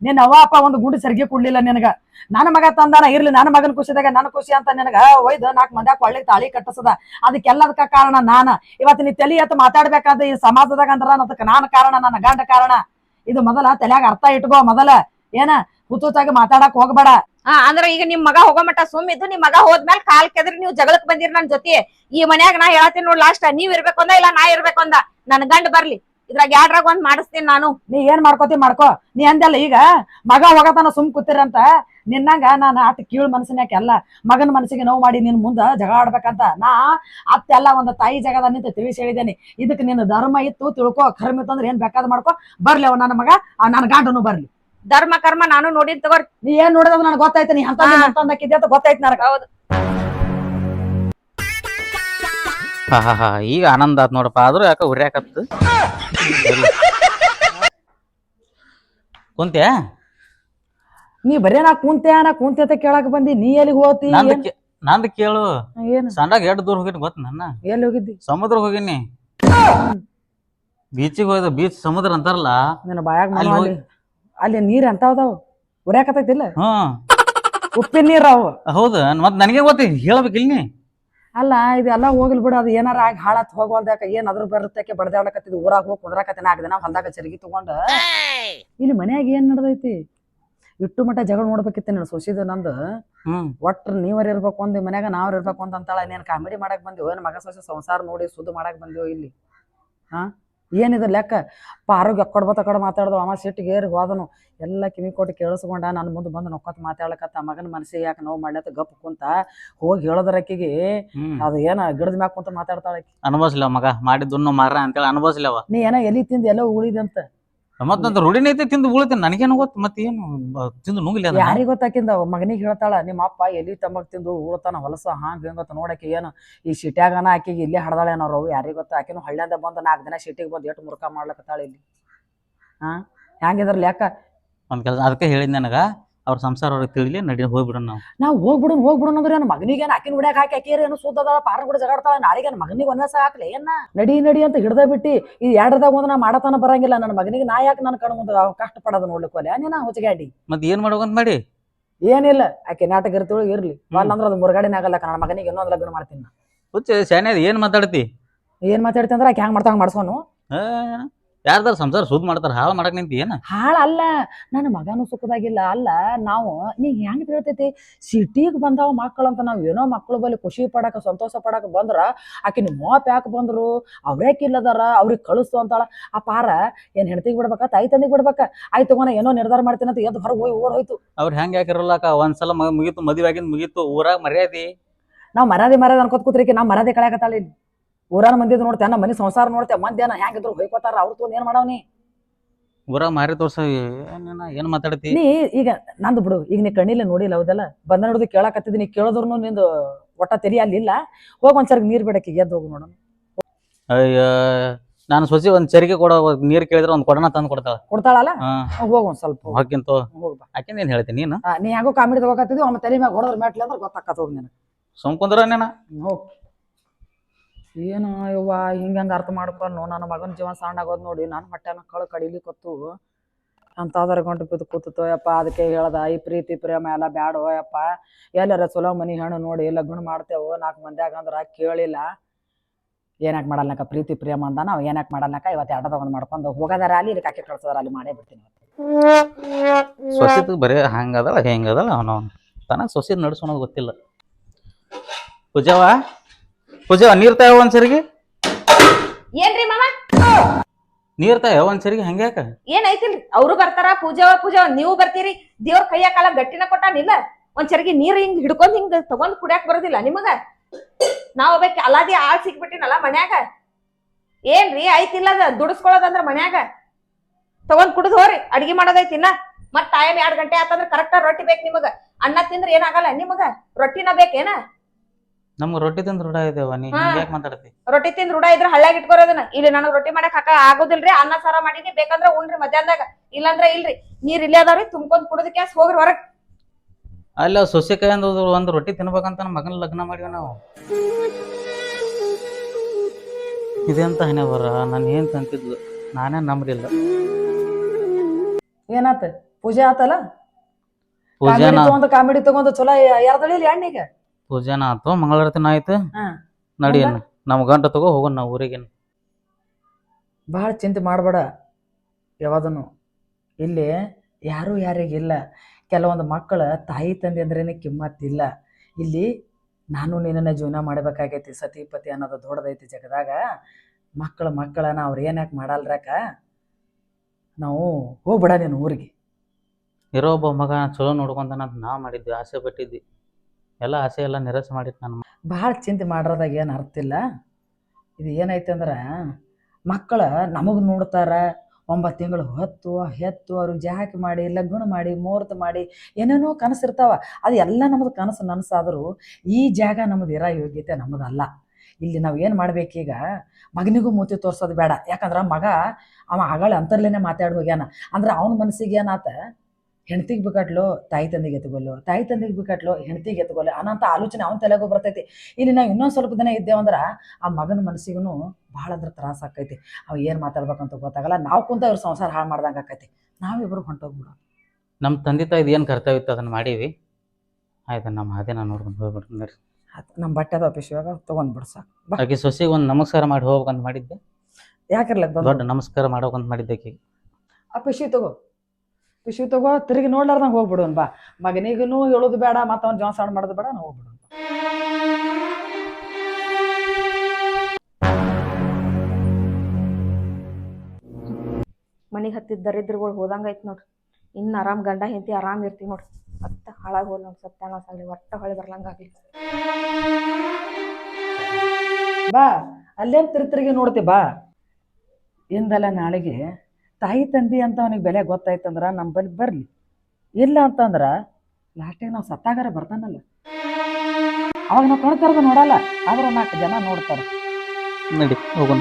[SPEAKER 2] ನಿನ್ನ ಅವ ಅಪ್ಪ ಒಂದು ಗುಂಡು ಸರಿಗೆ ಕೊಡ್ಲಿಲ್ಲ ನಿನಗ. ನನ್ನ ಮಗ ತಂದಾನ, ಇರ್ಲಿ, ನನ್ನ ಮಗನ ಖುಷಿದಾಗ ನನ್ನ ಖುಷಿ ಅಂತ ನಿನಗ ಒಯ್ದು ನಾಲ್ಕು ಮಂದ್ಯಾಗ ಒಳ್ಳೆ ತಾಳಿ ಕಟ್ಟಿಸದ. ಅದಕ್ಕೆಲ್ಲದಕ್ಕ ಕಾರಣ ನಾನ. ಇವತ್ತು ನೀ ತಲೆ ಎತ್ತು ಮಾತಾಡ್ಬೇಕಾದ ಈ ಸಮಾಜದಾಗ ಅಂದ್ರ ಅದಕ್ಕೆ ನಾನು ಕಾರಣ, ನನ್ನ ಗಂಡ ಕಾರಣ. ಇದು ಮೊದಲ ತಲೆಯಾಗ ಅರ್ಥ ಇಟ್ಕೋ ಮೊದಲ. ಏನ? ಹುಚ್ಚುಚ್ಚಾಗಿ ಮಾತಾಡಕ್ ಹೋಗ್ಬೇಡ.
[SPEAKER 3] ಹಾ ಅಂದ್ರ ಈಗ ನಿಮ್ ಮಗ ಹೋಗೋ ಮಟ್ಟ ಸುಮ್ ಇದ್ದು, ನಿಮ್ ಮಗ ಹೋದ್ಮೇಲೆ ಕಾಲ್ ಕೆದ್ರಿ ನೀವು ಜಗಳಕ್ ಬಂದಿರಿ ನನ್ ಜೊತೆ. ಈ ಮನ್ಯಾಗ ನಾ ಹೇಳತ್ತೀನಿ ನೋಡ್ ಲಾಸ್ಟ್ ನೀವ್ ಇರ್ಬೇಕು ಅಂದ ಇಲ್ಲ ನಾ ಇರ್ಬೇಕು ಅಂದ. ನನ್ ಗಂಡ ಬರ್ಲಿ. ಇದ್ರಾಗ ಯಾಡ್ರಾಗ ಒಂದ್ ಮಾಡಿಸ್ತೀನಿ ನಾನು.
[SPEAKER 2] ನೀ ಏನ್ ಮಾಡ್ಕೋತಿ ಮಾಡ್ಕೋ. ನೀ ಅಂದಲ್ಲ ಈಗ ಮಗ ಹೋಗತನ ಸುಮ್ ಕೂತಿರಂತ ನಿನ್ನಂಗ ನಾನು ಅತ್ತ ಕೀಳ್ ಮನಸ್ಸಿನ್ಯಾಕ ಎಲ್ಲ ಮಗನ ಮನಸ್ಸಿಗೆ ನೋವು ಮಾಡಿ ನಿನ್ ಮುಂದ ಜಗ ಆಡ್ಬೇಕಂತ ನಾ ಅತ್ತೆಲ್ಲ ಒಂದು ತಾಯಿ ಜಗದ ನಿಂತ ತಿಳಿಸಿ ಹೇಳಿದ್ದೇನೆ. ಇದಕ್ಕೆ ನಿನ್ನ ಧರ್ಮ ಇತ್ತು ತಿಳ್ಕೋ ಕರ್ಮ ಇತ್ತು ಅಂದ್ರೆ ಏನ್ ಬೇಕಾದ್ ಮಾಡ್ಕೋ. ಬರ್ಲಿ ಅವ ನನ್ನ ಮಗ ಆ ನನ್ನ ಗಾಂಡನು ಬರ್ಲಿ.
[SPEAKER 3] ಧರ್ಮ ಕರ್ಮ ನಾನು ನೋಡಿನ್ ತಗೋರಿ.
[SPEAKER 2] ನೀ ಏನ್ ನೋಡಿದ್ ನನಗೆ ಗೊತ್ತಾಯ್ತು ನೀ ಅಂತ ಅಂತ ಗೊತ್ತಾಯ್ತು ನನಗೆ.
[SPEAKER 3] ಹೌದು.
[SPEAKER 1] ಹಾ ಹಾ ಹಾ. ಈಗ ಆನಂದ ಆತ್ ನೋಡಪ್ಪ. ಆದ್ರೂ ಯಾಕ ಉರ್ಯಾಕತ್ತು ಕುಂತ್ಯಾ?
[SPEAKER 2] ನೀ ಬರೇ ನಾ ಕುಂತೆ ನಾ ಕುಂತೆ ಅಂತ ಕೇಳಕ್ ಬಂದಿ. ನೀ ಎಲ್ಲಿಗೆ ಹೋಗ್ತಿ
[SPEAKER 1] ನಂದು
[SPEAKER 2] ಏನ್-
[SPEAKER 1] ಕೇ- ನಂದು ಕೇಳು.
[SPEAKER 2] ಏನು?
[SPEAKER 1] ಸಂಡಾಗ ಎರಡು ದೂರ ಹೋಗಿನಿ ಗೊತ್ತ ನನ್ನ?
[SPEAKER 2] ಎಲ್ಲಿ ಹೋಗಿದ್ದಿ?
[SPEAKER 1] ಸಮುದ್ರ ಹೋಗಿನಿ. ಬೀಚಿಗೆ ಹೋಯ್ದ ಬೀಚ್ ಸಮುದ್ರ ಅಂತಾರಲ್ಲ.
[SPEAKER 2] ನಿನ್ನ ಬಾಯಾಗ
[SPEAKER 1] ಅಲ್ಲಿ ಹೋಗಿ-
[SPEAKER 2] ನೀರ್ ಅಂತ ಅದಾವ? ಉರ್ಯಾಕತ್ತೈತಿಲ್ಲ
[SPEAKER 1] ಹ್ಮ್.
[SPEAKER 2] ಉಪ್ಪಿನ ನೀರ್ ಅವು?
[SPEAKER 1] ಹೌದು. ಮತ್ ನನಗೆ ಗೊತ್ತ ಹೇಳ್ಬೇಕಿಲ್ ನೀ
[SPEAKER 2] ಅಲ್ಲ ಇದೆಲ್ಲ ಹೋಗ್ಲಿ ಬಿಡು ಅದು ಏನಾರ ಆಗಿ ಹಾಳತ್ ಹೋಗೋಲ್ದಾಕ ಏನ್ ಅದ್ರ ಬರುತ್ತಕ್ಕೆ ಬಡ್ದಾಡ್ಲಕತ್ತಿದ್ ಊರಾಗ ಹೋಗಿ ಕುಂದ್ರಾಕತ್ತೆ ನಾಲ್ಕು ದಿನ ಹೊಲ್ದಾಗ ಚರ್ಗಿ ತಗೊಂಡ. ಇಲ್ಲಿ ಮನ್ಯಾಗ ಏನ್ ನಡ್ದೈತಿ? ಇಟ್ಟು ಮಟ್ಟ ಜಗಳ ನೋಡ್ಬೇಕಿತ್ತು ನೀನು ಸೊಸಿದ ನಂದು.
[SPEAKER 1] ಹ್ಮ್.
[SPEAKER 2] ಒಟ್ರ ನೀವರ್ ಇರ್ಬೇಕು ಅಂದ್ ಮನ್ಯಾಗ ನಾವ್ರ ಇರ್ಬೇಕು ಅಂತ ಅಂತಾಳ. ನೀನ್ ಕಾಮಿಡಿ ಮಾಡಕ್ ಬಂದಿವೋ? ಏನ್ ಮಗ ಸೊಸೆ ಸಂಸಾರ ನೋಡಿ ಸುದ್ದು ಮಾಡಕ್ ಬಂದಿವೋ ಇಲ್ಲಿ? ಹಾ? ಏನಿದು ಲೆಕ್ಕ? ಪಾರೋಗ್ ಎಕ್ಕಡ್ಬತ್ತ ಕಡೆ ಮಾತಾಡ್ದು ಅವ ಸಿಟ್ಟಿಗೆ ಏರಿ ಹೋದನು. ಎಲ್ಲ ಕಿವಿ ಕೊಟ್ಟು ಕೇಳಿಸ್ಕೊಂಡ ನನ್ನ ಮುಂದೆ ಬಂದು ನೊಕ್ಕತ್ ಮಾತಾಡ್ಲಕತ್ತ ಮಗನ ಮನಸ್ಸಿಗೆ ಯಾಕೆ ನೋವು ಮಾಡ್ಲತ್ತ ಗಪ್ ಕುಂತ ಹೋಗಿ ಹೇಳೋದ್ರಕ್ಕಿಗೆ
[SPEAKER 1] ಅಕ್ಕಿಗೆ
[SPEAKER 2] ಅದು ಏನ ಗಿಡದ ಮ್ಯಾಕ್ ಕುಂತ ಮಾತಾಡ್ತಾಳ ಮಗ
[SPEAKER 1] ಅನುಭವಿಸ್ಲವ ಮಗ ಮಾಡಿದ್ದು ಮಾರ ಅಂತೇಳಿ ಅನುಭವಿಸ್ಲವ
[SPEAKER 2] ನೀ ಏನ ಎಲಿ ತಿಂದು ಎಲ್ಲ ಉಳಿದಂತ?
[SPEAKER 1] ಮತ್ತಂತ ರೂಢಿನ ಐತಿ ತಿಂದು ಉಳಿತೀನಿ ನನಗೇನು ಗೊತ್ತು ಮತ್ತೆ ಏನು ತಿಂದು ನುಂಗಿಲ್ಲ ಅದನ್ನ.
[SPEAKER 2] ಯಾರಿಗ್ ಗೊತ್ತಾಕಿಂದ ಮಗನಿಗೆ ಹೇಳ್ತಾಳ ನಿಮ್ಮ ಅಪ್ಪ ಎಲ್ಲಿ ತಂಬಾಕ್ ತಿಂದು ಉಳ್ತಾನ ಹೊಲಸ ಹಾಂಗ ಅಂತ ನೋಡಕ್ಕೆ ಏನು ಈ ಸಿಟ್ಯಾಗನ ಆಕಿಗೆ ಇಲ್ಲೇ ಹಡ್ದಾಳೆ ಏನೋ ಯಾರಿಗ್ ಗೊತ್ತ? ಆಕಿನೂ ಹಳ್ಳ್ಯಾಂದ ಬಂದು ನಾಲ್ಕು ದಿನ ಸಿಟಿಗೆ ಬಂದು ಎಷ್ಟು ಮುರ್ಕ ಮಾಡ್ಲಕತ್ತಾಳ ಇಲ್ಲಿ? ಹಾ ಹೆಂಗಿದ್ರ ಲೆಕ್ಕ?
[SPEAKER 1] ಒಂದು ಕೆಲಸ ಅದಕ್ಕೆ ಹೇಳಿದ್ ನನಗ ಅವ್ರ ಸಂಸಾರ ಅವ್ರಿಗೆ ತಿಳಿಲಿ ನಡಿ ಹೋಗ್ಬಿಡೋಣ ನಾವು.
[SPEAKER 2] ನಾವು ಹೋಗ್ಬಿಡೋಣ ಹೋಗ್ಬಿಡೋಣ ಅಂದ್ರೆ ನನ್ನ ಮಗನಿಗೆ ಏನು ಆಕಿನ ಹುಡ್ಯಾಕ ಹಾಕಿ ಹಾಕಿ ಏನು ಸುದ್ದದಾಳ ಪಾರ ಕೂಡ ಜಗಾಡ್ತಾಳ ನಾಳೆಗೆ ನನ್ನ ಮಗನಿಗೆ ಒಂದೇ ಹಾಕ್ಲಿ ಏನ? ನಡಿ ನಡಿ ಅಂತ ಹಿಡ್ದ ಬಿಟ್ಟಿ ಈ ಎರಡದಾಗ ಒಂದು ನಾ ಮಾಡತನ ಬರಂಗಿಲ್ಲ ನನ್ನ ಮಗನಿಗೆ ನಾ ಯಾಕೆ ನನ್ನ ಕಣ್ಣು ಮುಂದೆ ಕಷ್ಟ ಪಡೋದು ನೋಡ್ಲಿಕ್ಕೆ ಒಲೆ ನೀನ ಹೊಚ್ಚಗಾಡಿ
[SPEAKER 1] ಮತ್ತೆ ಏನ್ ಮಾಡೋಕಂತ ಮಾಡಿ?
[SPEAKER 2] ಏನಿಲ್ಲ ಆಕೆ ನಾಟಕ ಇರ್ತೇಳಿ ಇರ್ಲಿ. ಅಲ್ಲ ಅಂದ್ರೆ ಅದು ಮುರುಗಾಡಿನ ಆಗಲ್ಲ ನನ್ನ ಮಗನಿಗೆ ಇನ್ನೊಂದು ಲಗ್ನ ಮಾಡ್ತೀನಿ ನಾ.
[SPEAKER 1] ಹುಚ್ಚ ಶಾನೆ ಏನ್ ಮಾತಾಡ್ತಿ?
[SPEAKER 2] ಏನ್ ಮಾತಾಡ್ತಿ ಅಂದ್ರೆ ಆಕೆ ಹೆಂಗ್ ಮಾಡ್ತಾಂಗ ಮಾಡ್ಸೋನು
[SPEAKER 1] ಯಾರ್ದಾರ ಸಂಸಾರ ಸುದ್ ಮಾಡ್ತಾರ ಹಾಳು ಮಾಡಕ್ ನಿಂತ ಏನ?
[SPEAKER 2] ಹಾಳ ಅಲ್ಲ ನನ್ನ ಮಗನು ಸುಖದಾಗಿಲ್ಲ ಅಲ್ಲ ನಾವು ನೀ ಹೆಂಗ್ ತಿಳ್ತೈತಿ? ಸಿಟಿಗೆ ಬಂದಾವ ಮಕ್ಕಳು ಅಂತ ನಾವ್ ಏನೋ ಮಕ್ಕಳು ಬಲ್ಲಿ ಖುಷಿ ಪಡಕ ಸಂತೋಷ ಪಡಕ ಬಂದ್ರ ಆಕಿನ ಮೋಪ್ ಯಾಕೆ ಬಂದ್ರು? ಅವ್ರ್ಯಾಕೆ ಇಲ್ಲದಾರ ಅವ್ರಿಗೆ ಕಳಿಸ್ತು ಅಂತಾಳ. ಆ ಪಾರ ಏನ್ ಹೆಂಡತಿಗ್ ಬಿಡ್ಬೇಕ ತಾಯಿ ತಂದಿಗೆ ಬಿಡ್ಬೇಕ? ಆಯ್ತು ತಗೋಣ ಏನೋ ನಿರ್ಧಾರ ಮಾಡ್ತೀನಿ ಅಂತ ಎದ್ದು ಹೊರಗೆ ಹೋಗಿ ಓಡ್ ಹೋಯ್ತು.
[SPEAKER 1] ಅವ್ರ ಹೆಂಗ್ ಯಾಕಿರಲ್ಲಕ ಒಂದ್ಸಲ ಸಲ ಮುಗೀತು ಮದ್ವೆ ಆಗಿಂದ ಮುಗೀತು ಊರಾಗ ಮರ್ಯಾದಿ?
[SPEAKER 2] ನಾವ್ ಮರಾದಿ ಮರ್ಯಾದ ಅನ್ಕೋತ ಕೂತ್ರಿಕೆ ನಾವ್ ಮರಾದಿ ಕಳ್ಯಾಕತ್ತಾಳ ಇಲ್ಲಿ. ಊರಾನ ಮಂದಿದ್ ನೋಡ್ತೇನೆ ನಮ್ಮ ಮನೆ ಸಂಸಾರ ನೋಡ್ತೇವೆ ಮಧ್ಯಾಹ್ನ ಹೆಂಗಿದ್ರು ಹೋಯ್ಕೋತಾರ ಅವ್ರ ತೊಂದ್ ಏನ್ ಮಾಡವ್ನಿ?
[SPEAKER 1] ಊರಾಗ ಮಾರಿ ತೋರ್ಸ ಏನ್ ಮಾತಾಡ್ತಿ?
[SPEAKER 2] ನೀ ಈಗ ನಂದು ಬಿಡು ಈಗ ನೀ ಕಣ್ಣಿಲ್ಲ ನೋಡಿಲ್ಲ ಹೌದಲ್ಲ? ಬಂದ ನೋಡಿದ್ ನೀ ಕೇಳಿದ್ರು ನಿಂದು ಒಟ್ಟ ತೆರಿ ಅಲ್ಲಿಲ್ಲ ಹೋಗ್ ಒಂದ್ಸರಿ ನೀರ್ ಬಿಡಕ್ಕೆ ಎದ್ದು ಹೋಗು ನೋಡೋಣ.
[SPEAKER 1] ಅಯ್ಯ ನಾನು ಸೊಸಿ ಒಂದ್ ಚರಿಗೆ ಕೊಡೋ ನೀರ್ ಕೇಳಿದ್ರೆ ಒಂದ್ ಕೊಡನ ತಂದು ಕೊಡ್ತಾಳ.
[SPEAKER 2] ಕೊಡ್ತಾಳಲ್ಲ?
[SPEAKER 1] ಹಾ.
[SPEAKER 2] ಹೋಗ್ ಒಂದ್ ಸ್ವಲ್ಪ
[SPEAKER 1] ಹಾಕಿಂತ
[SPEAKER 2] ಹೋಗ್ ಬಾ.
[SPEAKER 1] ಆಕಿಂದ ಏನ್ ಹೇಳ್ತೀನಿ ನೀನು?
[SPEAKER 2] ನೀ ಹೆಂಗೋ ಕಾಮಿಡಿ ತಗೋಕತ್ತಿದ್ವಿ ಅವ್ನ ತಲೆ ಮ್ಯಾಗ ಹೊಡೋದ್ರ ಮ್ಯಾಟ್ಲಿ ಅಂದ್ರೆ ಗೊತ್ತಾಕತ್ತ ಹೋಗಿ ನೀನು
[SPEAKER 1] ಸುಮ್ಕುಂದ್ರ ನೀನ?
[SPEAKER 2] ಹೋಗ್. ಏನು ಯವ್ವ, ಹಿಂಗ ಅರ್ಥ ಮಾಡ್ಕೊಂಡು ನನ್ನ ಮಗನ ಜೀವನ ಸಣ್ಣ ಆಗೋದ್ ನೋಡಿ, ನಾನು ಹೊಟ್ಟೆನ ಕಳು ಕಡಿಲಿಕ್ಕತ್ತು ಅಂತಾದ್ರೆ ಗಂಟು ಬಿದ್ದು ಕೂತೋ ಯಪ್ಪ, ಅದಕ್ಕೆ ಹೇಳ್ದ, ಈ ಪ್ರೀತಿ, ಪ್ರೇಮ ಎಲ್ಲ ಬ್ಯಾಡೋ, ಯಪ್ಪ. ಎಲ್ಲರ ಚಲೋ ಮನಿ ಹೆಣ್ಣು ನೋಡಿ ಲಗ್ನ ಮಾಡ್ತೇವೆ. ನಾಲ್ಕು ಮಂದ್ಯಾಗ ಅಂದ್ರ ಕೇಳಿಲ್ಲ. ಏನಾಕ್ ಮಾಡಲ್ನಕ? ಪ್ರೀತಿ, ಪ್ರೇಮ ಅಂದ ನಾವು ಏನಾಕ್ ಮಾಡಲ್ನಕ? ಇವತ್ತು ಎರಡದ ಒಂದು ಮಾಡ್ಕೊಂಡು ಹೋಗೋದಾರ ಅಲ್ಲಿ ಇಲ್ಲಿ ಕಾಕಿ ಕಳ್ಸೋದಾರ ಅಲ್ಲಿ ಮಾಡೇ ಬಿಡ್ತೀನಿ
[SPEAKER 1] ಸೊಸಿದ್ ಬರೀ ಹಂಗದಲ್ಲ ಹೆಂಗದಲ್ಲ ಅವನು ತನಕ ಸೊಸಿದ್ ನಡ್ಸೋಣದ್ ಗೊತ್ತಿಲ್ಲ. ಪೂಜಾವ? ಪೂಜಾವ ನೀರ್ ತಾಯ ಒಂದ್ ಸರಿಗೆ
[SPEAKER 3] ಏನ್ರಿ ಮಾಮ?
[SPEAKER 1] ನೀರ್ ತಾಯ ಒಂದ್ ಸರಿಗೆ ಹಂಗ್ಯಾಕ
[SPEAKER 3] ಏನೈತಿಲ್ರಿ ಅವ್ರು ಬರ್ತಾರ ಪೂಜಾವ ಪೂಜಾವ ನೀವು ಬರ್ತೀರಿ. ದೇವ್ರ ಕೈಯ ಕಾಲ ಗಟ್ಟಿನ ಕೊಟ್ಟಾನಿಲ್ಲ ಒಂದ್ ಚರಗಿ ನೀರ್ ಹಿಂಗ್ ಹಿಡ್ಕೊಂಡ್ ಹಿಂಗ್ ತಗೊಂಡ್ ಕುಡಿಯಾಕ್ ಬರೋದಿಲ್ಲ ನಿಮಗ. ನಾವ್ ಒಬ್ಬಾಕಿ ಅಲಾದಿ ಆಳ್ ಸಿಕ್ಬಿಟ್ಟಿನಲ್ಲ ಮನ್ಯಾಗ. ಏನ್ರಿ ಐತಿಲ್ಲ ಅದ ದುಡಿಸ್ಕೊಳ್ಳೋದಂದ್ರ ಮನ್ಯಾಗ. ತಗೊಂಡ್ ಕುಡಿದ್ ಹೋರಿ ಅಡ್ಗಿ ಮಾಡೋದೈತಿ ಇನ್ನ. ಮತ್ ಟೈಮ್ ಎರಡ್ ಗಂಟೆ ಆತಂದ್ರ ಕರೆಕ್ಟ್ ರೊಟ್ಟಿ ಬೇಕ್ ನಿಮಗ. ಅನ್ನ ತಿಂದ್ರ ಏನಾಗಲ್ಲ ನಿಮಗ. ರೊಟ್ಟಿನ ಬೇಕೇನ
[SPEAKER 1] ನಮ್ಗ್ ರೊಟ್ಟಿ ತಿಂದ್ ರೂಢ ಇದೇವ ನೀ
[SPEAKER 3] ಹಾ.
[SPEAKER 1] ಮಾತಾಡ್ತಿ?
[SPEAKER 3] ರೊಟ್ಟಿ ತಿಂದ್ ರೂಢ ಇದ್ರ ಹಳ್ಳ್ಯಾಗ ಇಟ್ಕೊರೋದನ್ನ. ಇಲ್ಲಿ ನನಗ್ ರೊಟ್ಟಿ ಮಾಡಕ್ ಹಾಕ ಆಗೋದಿಲ್ರಿ. ಅನ್ನ ಸಾರ ಮಾಡೀನಿ. ಬೇಕಂದ್ರ ಉಣ್ರಿ ಮಧ್ಯಾಹ್ನದಾಗ. ಇಲ್ಲಾಂದ್ರ ಇಲ್ರಿ. ನೀರ್ ಇಲ್ಲೇ ಅದಾವ್ರಿ. ತುಂಬ್ಕೊಂಡ್ ಕುಡಿದ ಕ್ಯಾಸ್ ಹೋಗ್ರಿ ಹೊರಗ್.
[SPEAKER 1] ಅಲ್ಲ ಸೊಸೆ ಕೈಯಿಂದ ಒಂದ್ ರೊಟ್ಟಿ ತಿನ್ಬೇಕಂತ ನಮ್ಮ ಮಗನ ಲಗ್ನ ಮಾಡಿವ ನಾವು. ಇದೆಂತ ಹಣೆ ಬರ ನಾನು ಏನ್ ತಂತಿದ್ಲು? ನಾನೇ ನಂಬಲಿಲ್ಲ.
[SPEAKER 2] ಏನಾತ? ಪೂಜೆ ಆತಲ್ಲ?
[SPEAKER 1] ಪೂಜೆ
[SPEAKER 2] ಕಾಮಿಡಿ ತಗೊಂಡ್ ಕಾಮಿಡಿ ತಗೊಂಡ್ ಚಲೋ ಯಾರದಳಿ ಎಣ್ಣೀಗ
[SPEAKER 1] ಪೂಜಾನ ಆತು ಮಂಗಳಾರತಿನ ಆಯ್ತು.
[SPEAKER 2] ಹಾ.
[SPEAKER 1] ನಡಿ
[SPEAKER 2] ಹೌದಾ?
[SPEAKER 1] ನಮ್ ಗಂಟ ತಗೋ ಹೋಗೋಣ ನಾವು ಊರಿಗೆ
[SPEAKER 2] ಭಾಳ ಚಿಂತೆ ಮಾಡಬೇಡ. ಯಾವಾದನು ಇಲ್ಲಿ ಯಾರೂ ಯಾರಿಗಿಲ್ಲ ಕೆಲವೊಂದು ಮಕ್ಕಳ ತಾಯಿ ತಂದೆ ಅಂದ್ರೇನೆ ಕಿಮ್ಮತ್ತಿಲ್ಲ ಇಲ್ಲಿ. ನಾನು ನಿನ್ನ ಜೀವನ ಮಾಡಬೇಕಾಗೈತಿ ಸತಿಪತಿ ಅನ್ನೋದು ದೊಡ್ಡದೈತಿ ಜಗದಾಗ. ಮಕ್ಕಳ ಮಕ್ಕಳನ್ನ ಅವ್ರು ಏನ್ಯಾಕೆ ಮಾಡಲ್ರಕ? ನಾವು ಹೋಗ್ಬಿಡ ನೀನು ಊರಿಗೆ.
[SPEAKER 1] ಇರೋ ಒಬ್ಬ ಮಗ ಚಲೋ ನೋಡ್ಕೊಂತಾನ ಅಂತ ನಾ ಮಾಡಿದ್ವಿ ಆಸೆ ಪಟ್ಟಿದ್ವಿ. ಎಲ್ಲ ಆಸೆ ಎಲ್ಲ ನಿರಾಸೆ ಮಾಡಿತ್ತು ನಾನು.
[SPEAKER 2] ಭಾಳ ಚಿಂತೆ ಮಾಡೋದಾಗ ಏನು ಅರ್ಥ ಇಲ್ಲ. ಇದು ಏನೈತೆ ಅಂದ್ರೆ, ಮಕ್ಕಳು ನಮಗೆ ನೋಡ್ತಾರ, ಒಂಬತ್ತು ತಿಂಗಳು ಹೊತ್ತು, ಹೆತ್ತು, ಅವ್ರಿಗೆ ಜಾಕಿ ಮಾಡಿ, ಲಗ್ನ ಮಾಡಿ, ಮುಹೂರ್ತ ಮಾಡಿ, ಏನೇನೋ ಕನಸಿರ್ತಾವ ಅದು ಎಲ್ಲ ನಮ್ದು ಕನಸು ನನಸಾದರೂ ಈ ಜಾಗ ನಮ್ದು ಇರೋ ಯೋಗ್ಯತೆ ನಮ್ಮದಲ್ಲ ಇಲ್ಲಿ ನಾವು ಏನು ಮಾಡ್ಬೇಕೀಗ, ಮಗನಿಗೂ ಮೂತಿ ತೋರ್ಸೋದು ಬೇಡ. ಯಾಕಂದ್ರೆ ಮಗ ಅವ ಆಗಳ ಅಂತರ್ಲೇನೆ ಮಾತಾಡಿ ಹೋಗ್ಯಾನ ಅಂದ್ರೆ ಅವನ ಮನಸ್ಸಿಗೆ ಏನಾತ ಹೆಂಡ್ತಿಗೆ ಬೇಕಾಟ್ಲು ತಾಯಿ ತಂದೆಗೆ ಎತ್ಕೊಲ್ಲು ತಾಯಿ ತಂದೆಗೆ ಬೇಕಾಟ್ಲು ಹೆಂಡ್ತಿಗೆ ಎತ್ಕೊಲ್ಲು ಅನ್ನೋಂಥ ಆಲೋಚನೆ ಅವನ ತಲೆಗೂ ಬರ್ತೈತಿ. ಇಲ್ಲಿ ನಾವು ಇನ್ನೊಂದು ಸ್ವಲ್ಪ ದಿನ ಇದ್ದೇವಂದ್ರೆ ಆ ಮಗನ ಮನಸ್ಸಿಗೂ ಭಾಳ ಅಂದ್ರೆ ತ್ರಾಸ ಆಕೈತಿ. ಅವ ಏನು ಮಾತಾಡ್ಬೇಕಂತ ಗೊತ್ತಾಗಲ್ಲ. ನಾವು ಕುಂತ ಅವ್ರ ಸಂಸಾರ ಹಾಳು ಮಾಡ್ದಂಗೆ ಆಕೈತಿ. ನಾವಿಬ್ರು ಹೊಂಟೋಗ್ಬಿಡು
[SPEAKER 1] ನಮ್ಮ ತಂದೆ ತಾಯಿದು ಏನು ಕರ್ತವ್ಯ ಇತ್ತು ಅದನ್ನು ಮಾಡೀವಿ. ಆಯ್ತು ನಮ್ಮ ಅದೇ ನಾನು ನೋಡ್ಕೊಂಡು ಹೋಗ್ಬಿಡ್ತೀನಿ
[SPEAKER 2] ಆಯ್ತು ನಮ್ಮ ಬಟ್ಟೆ ಆಫೀಸ್ ಇವಾಗ ತೊಗೊಂಡ್ಬಿಡು ಸಾಕು. ಬಾ.
[SPEAKER 1] ಆಕೆ ಸೊಸೆಗೆ ಒಂದು ನಮಸ್ಕಾರ ಮಾಡಿ ಹೋಗ್ಬೇಕಂತ ಮಾಡಿದ್ದೆ.
[SPEAKER 2] ಯಾಕಿರ್ಲಕ್ ಬಂದು
[SPEAKER 1] ದೊಡ್ಡ ನಮಸ್ಕಾರ ಮಾಡೋಕಂತ ಮಾಡಿದ್ದೆ ಆಕೆಗೆ.
[SPEAKER 2] ಆ ಪಿಶಿ ತಗೋ. ಪಿಶಿ ತಗೋ ತಿರುಗಿ ನೋಡ್ಲಾರ್ದಂಗೆ ಹೋಗ್ಬಿಡೋನ್ ಬಾ. ಮಗನಿಗೂ ಹೇಳೋದು ಬೇಡ ಮತ್ತು ಅವ್ನು ಜೋನ್ ಸಾಣ್ ಮಾಡೋದು ಬೇಡ ನಾವು ಹೋಗ್ಬಿಡು
[SPEAKER 3] ಮನೆಗೆ ಹತ್ತಿದ ದರಿದ್ರಗಳು ಹೋದಂಗ ಐತ್ ನೋಡ್ರಿ ಇನ್ನ ಆರಾಮ್ ಗಂಡ ಹೆಂಡತಿ ಆರಾಮ್ ಇರ್ತೀವಿ ನೋಡ್ರಿ ಮತ್ತೆ ಹಾಳಾಗಿ ಹೋಲ್ ನೋಡ್ ಸತ್ಯಾನಾಸ ಆಗ್ಲಿ ಒಟ್ಟ ಹೊಳೆ ಬರ್ಲಂಗಾಗ್ಲಿ
[SPEAKER 2] ಬಾ ಅಲ್ಲೇನು ತಿರು ತಿರುಗಿ ನೋಡ್ತಿ ಬಾ. ಇಂದಲ್ಲ ನಾಳೆಗೆ ತಾಯಿ ತಂದಿ ಅಂತ ಅವನಿಗೆ ಬೆಲೆ ಗೊತ್ತಾಯ್ತಂದ್ರೆ ನಮ್ಮ ಬಳಿ ಬರಲಿ. ಇಲ್ಲ ಅಂತಂದ್ರೆ ಲಾಸ್ಟಿಗೆ ನಾವು ಸತ್ತಾಗಾರ ಬರ್ತಾನಲ್ಲ. ಅವಾಗ ನಾವು ಕಣ್ಕರ್ದು ನೋಡಲ್ಲ, ಆದ್ರೆ ನಾಲ್ಕು ಜನ ನೋಡ್ತಾರೆ.
[SPEAKER 1] ನಡಿ ಹೋಗೋಣ.